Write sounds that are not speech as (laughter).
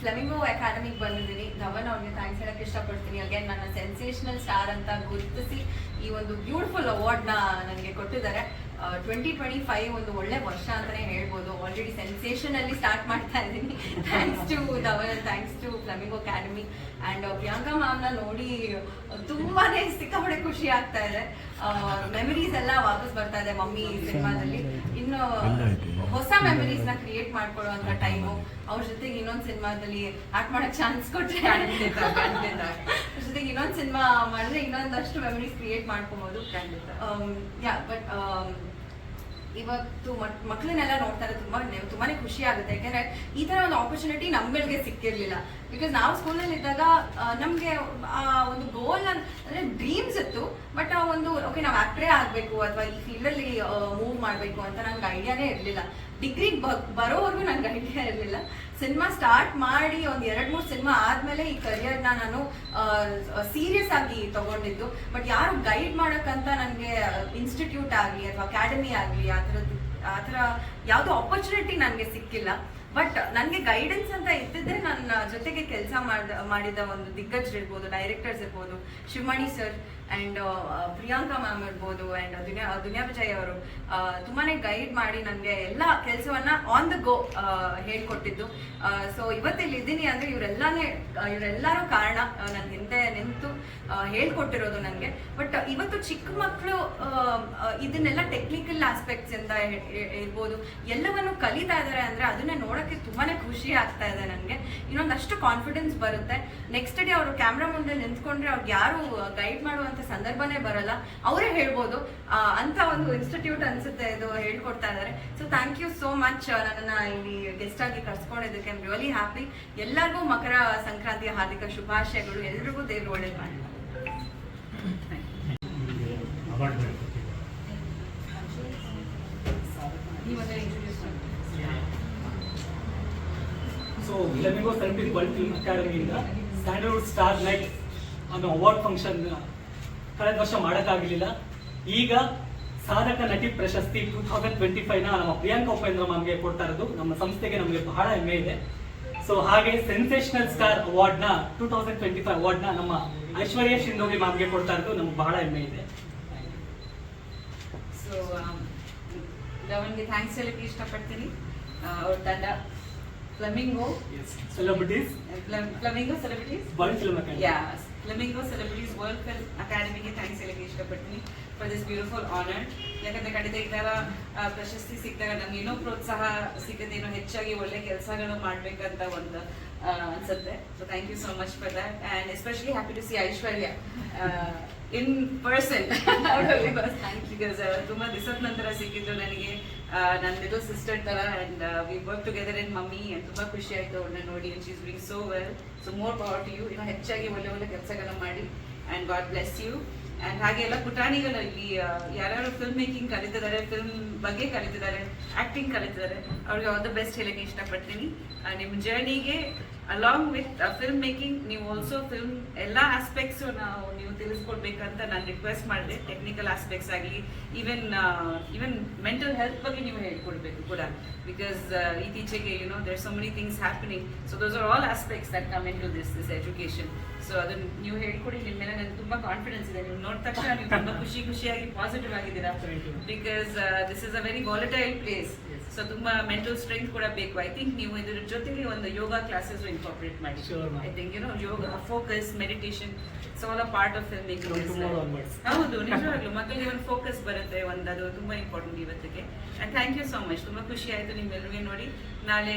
Flamingo ಅಕಾಡೆಮಿಗೆ ಬಂದಿದ್ದೀನಿ. ಧವನ್ ಅವ್ರಿಗೆ thanks ಹೇಳಕ್ಕೆ ಇಷ್ಟಪಡ್ತೀನಿ. ಅಗೇನ್ ನನ್ನ ಸೆನ್ಸೇಷನಲ್ ಸ್ಟಾರ್ ಅಂತ ಗುರುತಿಸಿ ಈ ಒಂದು ಬ್ಯೂಟಿಫುಲ್ ಅವಾರ್ಡ್ನ ನನಗೆ ಕೊಟ್ಟಿದ್ದಾರೆ. ಟ್ವೆಂಟಿ ಟ್ವೆಂಟಿ ಫೈವ್ ಒಂದು ಒಳ್ಳೆ ವರ್ಷ ಅಂತಾನೆ ಹೇಳ್ಬೋದು. ಆಲ್ರೆಡಿ ಸೆನ್ಸೇಷನ್ ಅಲ್ಲಿ ಸ್ಟಾರ್ಟ್ ಮಾಡ್ತಾ ಇದ್ದೀನಿ. Thanks to Dhawan thanks to flamingo academy and Priyanka ಮ್ಯಾಮ್ನ ನೋಡಿ ತುಂಬಾನೇ ಸಿಕ್ಕಾಪಡೆ ಖುಷಿ ಆಗ್ತಾ ಇದೆ. ಮೆಮರೀಸ್ ಎಲ್ಲ ವಾಪಸ್ ಬರ್ತಾ ಇದೆ ಮಮ್ಮಿ ಸಿನಿಮಾದಲ್ಲಿ. ಇನ್ನು ಹೊಸ ಮೆಮರೀಸ್ನ ಕ್ರಿಯೇಟ್ ಮಾಡ್ಕೊಳ್ಳುವಂತ ಟೈಮು ಅವ್ರ ಜೊತೆಗೆ ಇನ್ನೊಂದ್ ಸಿನಿಮಾದಲ್ಲಿ ಆಕ್ಟ್ ಮಾಡಕ್ ಚಾನ್ಸ್ ಕೊಟ್ರೆ ಖಂಡಿತ. ಅವ್ರ ಜೊತೆಗೆ ಇನ್ನೊಂದ್ ಸಿನಿಮಾ ಮಾಡಿದ್ರೆ ಇನ್ನೊಂದಷ್ಟು ಮೆಮರೀಸ್ ಕ್ರಿಯೇಟ್ ಮಾಡ್ಕೊಬಹುದು ಖಂಡಿತ. ಯಾ ಬಟ್ ಇವತ್ತು ಮಕ್ಕಳನ್ನೆಲ್ಲ ನೋಡ್ತಾರೆ ತುಂಬಾ ತುಂಬಾನೇ ಖುಷಿ ಆಗುತ್ತೆ. ಯಾಕಂದ್ರೆ ಈ ತರ ಒಂದು ಆಪರ್ಚುನಿಟಿ ನಮ್ಗಳಿಗೆ ಸಿಕ್ಕಿರ್ಲಿಲ್ಲ. ಬಿಕಾಸ್ ನಾವು ಸ್ಕೂಲಲ್ಲಿ ಇದ್ದಾಗ ನಮ್ಗೆ, ಆ, ಒಂದು ಗೋಲ್ ಅಂದ್ರೆ ಡ್ರೀಮ್ಸ್ ಇತ್ತು. ಬಟ್ ಆ ಒಂದು ಓಕೆ ನಾವು ಆಕ್ಟ್ರೇ ಆಗ್ಬೇಕು, ಅಥವಾ ಈ ಫೀಲ್ಡ್ ಅಲ್ಲಿ ಮೂವ್ ಮಾಡ್ಬೇಕು ಅಂತ ನಮ್ಗೆ ಐಡಿಯಾನೇ ಇರ್ಲಿಲ್ಲ. ಡಿಗ್ರಿ ಬರೋವರೆಗೂ ನನ್ಗೆ ಐಡಿಯಾ ಇರಲಿಲ್ಲ. ಸಿನಿಮಾ ಸ್ಟಾರ್ಟ್ ಮಾಡಿ ಒಂದು ಎರಡು ಮೂರು ಸಿನಿಮಾ ಆದ್ಮೇಲೆ ಈ ಕರಿಯರ್ನ ನಾನು ಸೀರಿಯಸ್ ಆಗಿ ತಗೊಂಡಿದ್ದು. ಬಟ್ ಯಾರು ಗೈಡ್ ಮಾಡೋಕ್ಕಂತ ನನಗೆ ಇನ್ಸ್ಟಿಟ್ಯೂಟ್ ಆಗಲಿ ಅಥವಾ ಅಕಾಡೆಮಿ ಆಗಲಿ ಆ ಥರದ್ದು ಆ ಥರ ಯಾವುದೋ ಆಪರ್ಚುನಿಟಿ ನನಗೆ ಸಿಕ್ಕಿಲ್ಲ. ಬಟ್ ನನಗೆ ಗೈಡೆನ್ಸ್ ಅಂತ ಇದ್ದಿದ್ರೆ ನನ್ನ ಜೊತೆಗೆ ಕೆಲಸ ಮಾಡ ಮಾಡಿದ ಒಂದು ದಿಗ್ಗಜ್ ಇರ್ಬೋದು ಡೈರೆಕ್ಟರ್ಸ್ ಇರ್ಬೋದು, Shivamani sir and Priyanka ma'am ಇರ್ಬೋದು ಅಂಡ್ ದುನಿಯಾ ದುನಿಯಾ ವಿಜಯ್ ಅವರು ತುಂಬಾ ಗೈಡ್ ಮಾಡಿ ನನಗೆ ಎಲ್ಲ ಕೆಲಸವನ್ನ ಆನ್ ದ ಗೋ ಹೇಳ್ಕೊಟ್ಟಿದ್ದು. ಸೊ ಇವತ್ತಿಲ್ಲಿ ಇದ್ದೀನಿ ಅಂದ್ರೆ ಇವರೆಲ್ಲಾನೇ ಇವರೆಲ್ಲರೂ ಕಾರಣ ನನ್ನ ಹಿಂದೆ ನಿಂತು ಹೇಳ್ಕೊಟ್ಟಿರೋದು ನನಗೆ. ಬಟ್ ಇವತ್ತು ಚಿಕ್ಕ ಮಕ್ಕಳು ಇದನ್ನೆಲ್ಲ ಟೆಕ್ನಿಕಲ್ ಆಸ್ಪೆಕ್ಟ್ಸ್ ಇಂದ ಇ- ಇ- ಇರ್ಬೋದು, ಎಲ್ಲವನ್ನು ಕಲಿತಾ ಇದ್ದಾರೆ ಅಂದ್ರೆ ಅದನ್ನ ನೋಡಕ್ಕೆ ತುಂಬಾ ಖುಷಿ ಆಗ್ತಾ ಇದೆ ನನಗೆ ಇನ್ನೊಂದಷ್ಟು ಕಾನ್ಫಿಡೆನ್ಸ್ ಬರುತ್ತೆ. ನೆಕ್ಸ್ಟ್ ಡೇ ಅವರು ಕ್ಯಾಮ್ರಾ ಮುಂದೆ ನಿಂತ್ಕೊಂಡ್ರೆ ಅವ್ರಿಗೆ ಯಾರು ಗೈಡ್ ಮಾಡುವಂತ ಸಂದರ್ಭನೇ ಬರಲ್ಲ. ಅವರೇ ಹೇಳ್ಬೋದು ಅಂತ ಒಂದು ಇನ್ಸ್ಟಿಟ್ಯೂಟ್ ಅನ್ಸುತ್ತೆ ಇದು ಹೇಳ್ಕೊಡ್ತಾ ಇದ್ದಾರೆ so thank you so much ನನ್ನನ್ನ ಇಲ್ಲಿ ಗೆಸ್ಟ್ ಆಗಿ ಕರ್ಸ್ಕೊಂಡಿದ್ದಕ್ಕೆ. ಐಮ್ ರಿಯಲಿ ಹ್ಯಾಪಿ ಎಲ್ಲರಿಗೂ ಮಕರ ಸಂಕ್ರಾಂತಿಯ ಹಾರ್ದಿಕ ಶುಭಾಶಯಗಳು. ಎಲ್ರಿಗೂ ದೇವ್ರು ಒಳ್ಳೇದು ಮಾಡಿ ಅವಾರ್ಡ್ ನೀವೇ ಇಂಟ್ರೊಡ್ಯೂಸ್ ಮಾಡಿ so Flamingo seventeen world film ಅಕಾಡೆಮಿಯಿಂದ standard star night ಅನ್ನೋ ಅವಾರ್ಡ್ ಫಂಕ್ಷನ್ ಕಳೆದ ವರ್ಷ ಮಾಡೋಕ್ಕಾಗಲಿಲ್ಲ. ಈಗ ಸಾಧಕ ನಟಿ ಪ್ರಶಸ್ತಿ ಟೂ ತೌಸಂಡ್ ಟ್ವೆಂಟಿ ಫೈವ್ನ ನಮ್ಮ ಪ್ರಿಯಾಂಕಾ ಉಪೇಂದ್ರ ಮ್ಯಾಮ್ಗೆ ಕೊಡ್ತಾ ಇರೋದು. ನಮ್ಮ ಸಂಸ್ಥೆಗೆ ನಮಗೆ ಬಹಳ ಹೆಮ್ಮೆ ಇದೆ. ಸೊ ಹಾಗೆ ಸೆನ್ಸೇಷನಲ್ ಸ್ಟಾರ್ ಅವಾರ್ಡ್ನ ಟೂ ತೌಸಂಡ್ ಟ್ವೆಂಟಿ ಫೈವ್ ಅವಾರ್ಡ್ನ ನಮ್ಮ ಐಶ್ವರ್ಯ ಶಿಂದೋಗಿ ಮಾಮ್ಗೆ ಕೊಡ್ತಾ ಇರೋದು. ನಮ್ಗೆ ಬಹಳ ಹೆಮ್ಮೆ ಇದೆ. ಸೊ ಧವನ್ಗೆ ಥ್ಯಾಂಕ್ಸ್ ಹೇಳಕ್ಕೆ ಇಷ್ಟಪಡ್ತೀನಿ. ಅವ್ರ ತಂಡ Flamingo celebrities Flamingo celebrities world film academy ಯಾ ಫ್ಲಮಿಂಗೋ ಸೆಲೆಬ್ರಿಟೀಸ್ ವರ್ಲ್ಡ್ ಫಿಲ್ಮ್ ಅಕಾಡೆಮಿಗೆ ಥ್ಯಾಂಕ್ಸ್ ಹೇಳಕ್ಕೆ ಇಷ್ಟಪಡ್ತೀನಿ ಫಾರ್ ದಿಸ್ ಬ್ಯೂಟಿಫುಲ್ ಆನರ್ ಯಾಕಂದ್ರೆ ಖಂಡಿತ ಈ ಪ್ರಶಸ್ತಿ ಸಿಕ್ಕಿದಾಗ ನಮ್ಗೆ ಏನೋ ಪ್ರೋತ್ಸಾಹ ಸಿಕ್ಕದೆ ಏನೋ ಹೆಚ್ಚಾಗಿ ಒಳ್ಳೆ ಕೆಲಸಗಳು ಮಾಡ್ಬೇಕಂತ ಒಂದು ಅನ್ಸುತ್ತೆ. So thank you so much for that and especially happy to see Aishwarya in person because ತುಂಬಾ ದಿವಸದ ನಂತರ ಸಿಕ್ಕಿದ್ದು ನನಗೆ ನನ್ನ ಲಿಟಲ್ ಸಿಸ್ಟರ್ ತರ and we work together in mummy and ತುಂಬಾ ಖುಷಿ ಆಯ್ತು ಅವ್ರನ್ನ ನೋಡಿ and she's doing so well so more power to you ಇನ್ನೂ ಹೆಚ್ಚಾಗಿ ಒಳ್ಳೆ ಒಳ್ಳೆ ಕೆಲಸಗಳನ್ನ ಮಾಡಿ. And God bless you and ಹಾಗೆ ಎಲ್ಲ ಪುಟಾಣಿಗಳು ಇಲ್ಲಿ ಯಾರ್ಯಾರು ಫಿಲ್ಮ್ ಮೇಕಿಂಗ್ ಕಲಿತಿದ್ದಾರೆ ಫಿಲ್ಮ್ ಬಗ್ಗೆ ಕಲಿತಿದ್ದಾರೆ ಆಕ್ಟಿಂಗ್ ಕಲಿತಿದ್ದಾರೆ, ಅವ್ರಿಗೆ ಆಲ್ ದ ಬೆಸ್ಟ್ ಹೇಳಕ್ಕೆ ಇಷ್ಟಪಡ್ತೀನಿ. ನಿಮ್ಮ ಜರ್ನಿಗೆ ಅಲಾಂಗ್ ವಿತ್ ಫಿಲ್ಮ್ ಮೇಕಿಂಗ್ ನೀವು ಆಲ್ಸೋ ಫಿಲ್ಮ್ ಎಲ್ಲ ಆಸ್ಪೆಕ್ಟ್ಸು ನಾವು ನೀವು ತಿಳಿಸ್ಕೊಡ್ಬೇಕಂತ ನಾನು ರಿಕ್ವೆಸ್ಟ್ ಮಾಡಿದೆ. ಟೆಕ್ನಿಕಲ್ ಆಸ್ಪೆಕ್ಟ್ಸ್ ಆಗಲಿ ಈವನ್ ಈವನ್ ಮೆಂಟಲ್ ಹೆಲ್ತ್ ಬಗ್ಗೆ ನೀವು ಹೇಳ್ಕೊಡ್ಬೇಕು ಕೂಡ. ಬಿಕಾಸ್ ಇತ್ತೀಚೆಗೆ you know there so many things happening so those are all aspects that come into this this education so ಅದನ್ನ ನೀವು ಹೇಳ್ಕೊಡಿ ನಿಮ್ಮ ಮೇಲೆ ನನಗೆ ತುಂಬ ಕಾನ್ಫಿಡೆನ್ಸ್ ಇದೆ. ನೀವು ನೋಡಿದ ತಕ್ಷಣ ನೀವು ತುಂಬ ಖುಷಿ ಖುಷಿಯಾಗಿ ಪಾಸಿಟಿವ್ ಆಗಿದ್ದೀರಾ. Because this is a very volatile place. So ತುಂಬಾ ಮೆಂಟಲ್ ಸ್ಟ್ರೆಂತ್ ಕೂಡ ಬೇಕು. ಐ ಥಿಂಕ್ ನೀವು ಇದ್ರ ಜೊತೆಗೆ ಒಂದು ಯೋಗ ಕ್ಲಾಸಸ್ ಇನ್ಕಾರ್ಪೊರೇಟ್ ಮಾಡಿ. I think you know yoga focus meditation so all a part of From making (laughs) ಹೌದು ನಿಜವಾಗ್ಲು. ಮಕ್ಕಳಿಗೆ ಒಂದು ಫೋಕಸ್ ಬರುತ್ತೆ ಒಂದು ಅದು ತುಂಬಾ ಇಂಪಾರ್ಟೆಂಟ್ ಇವತ್ತಿಗೆ. And thank you so much ತುಂಬಾ ಖುಷಿ ಆಯ್ತು ನಿಮ್ಮೆಲ್ಲರಿಗೆ ನೋಡಿ. ನಾಳೆ